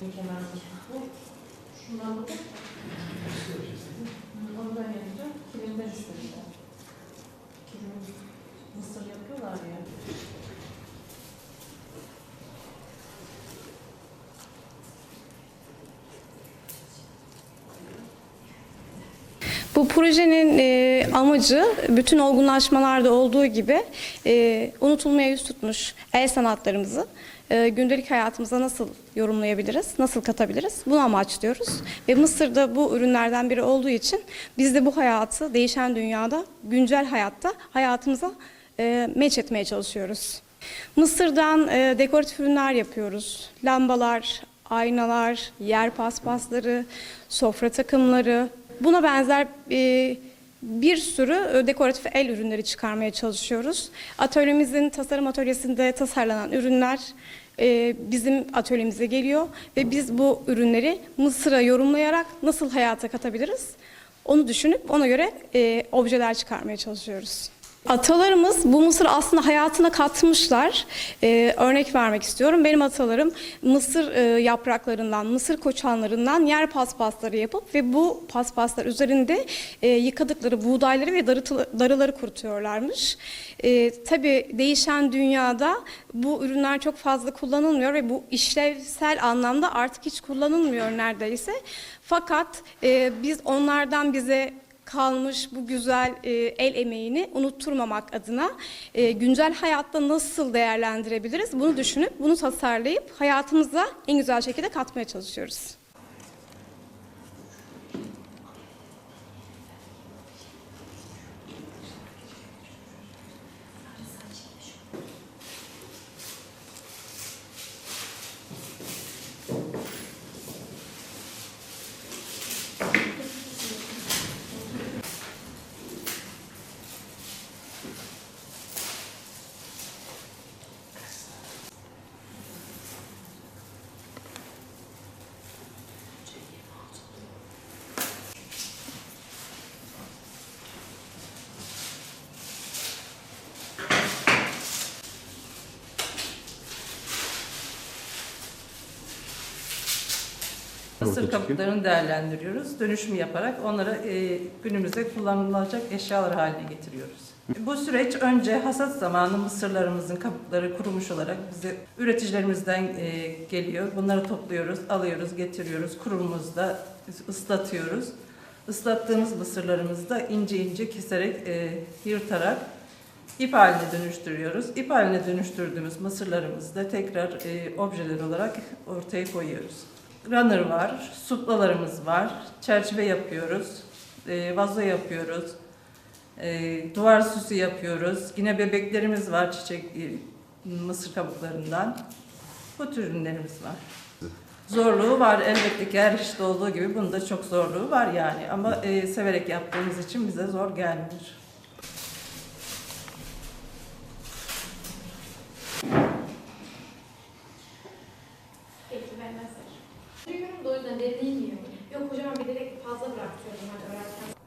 Bu. Bu projenin e, amacı bütün olgunlaşmalarda olduğu gibi e, unutulmaya yüz tutmuş el sanatlarımızı e, gündelik hayatımıza nasıl yorumlayabiliriz, nasıl katabiliriz bunu amaçlıyoruz. Ve Mısır'da bu ürünlerden biri olduğu için biz de bu hayatı değişen dünyada, güncel hayatta hayatımıza e, meç etmeye çalışıyoruz. Mısır'dan e, dekoratif ürünler yapıyoruz. Lambalar, aynalar, yer paspasları, sofra takımları. Buna benzer e, bir sürü e, dekoratif el ürünleri çıkarmaya çalışıyoruz. Atölyemizin tasarım atölyesinde tasarlanan ürünler e, bizim atölyemize geliyor ve biz bu ürünleri Mısır'a yorumlayarak nasıl hayata katabiliriz? Onu düşünüp ona göre e, objeler çıkarmaya çalışıyoruz. Atalarımız bu mısır aslında hayatına katmışlar. Ee, örnek vermek istiyorum. Benim atalarım mısır e, yapraklarından, mısır koçanlarından yer paspasları yapıp ve bu paspaslar üzerinde e, yıkadıkları buğdayları ve darıları kurutuyorlarmış. E, tabii değişen dünyada bu ürünler çok fazla kullanılmıyor ve bu işlevsel anlamda artık hiç kullanılmıyor neredeyse. Fakat e, biz onlardan bize kalmış bu güzel e, el emeğini unutturmamak adına e, güncel hayatta nasıl değerlendirebiliriz bunu düşünüp bunu tasarlayıp hayatımıza en güzel şekilde katmaya çalışıyoruz. Mısır kabuklarını değerlendiriyoruz. Dönüşüm yaparak onları e, günümüzde kullanılacak eşyalar haline getiriyoruz. Bu süreç önce hasat zamanı mısırlarımızın kabukları kurumuş olarak bize üreticilerimizden e, geliyor. Bunları topluyoruz, alıyoruz, getiriyoruz. Kurumumuzda ıslatıyoruz. Islattığımız mısırlarımızı da ince ince keserek, e, yırtarak ip haline dönüştürüyoruz. İp haline dönüştürdüğümüz mısırlarımızı da tekrar e, objeler olarak ortaya koyuyoruz. Runner var, suplalarımız var, çerçeve yapıyoruz, e, vazo yapıyoruz, e, duvar süsü yapıyoruz. Yine bebeklerimiz var çiçek e, mısır kabuklarından. Bu tür ürünlerimiz var. Zorluğu var elbette ki her işte olduğu gibi bunun da çok zorluğu var yani ama e, severek yaptığımız için bize zor gelmiyor. Yüzden derinliği Yok hocam bilerek fazla bırakıyorum hani öğretmen.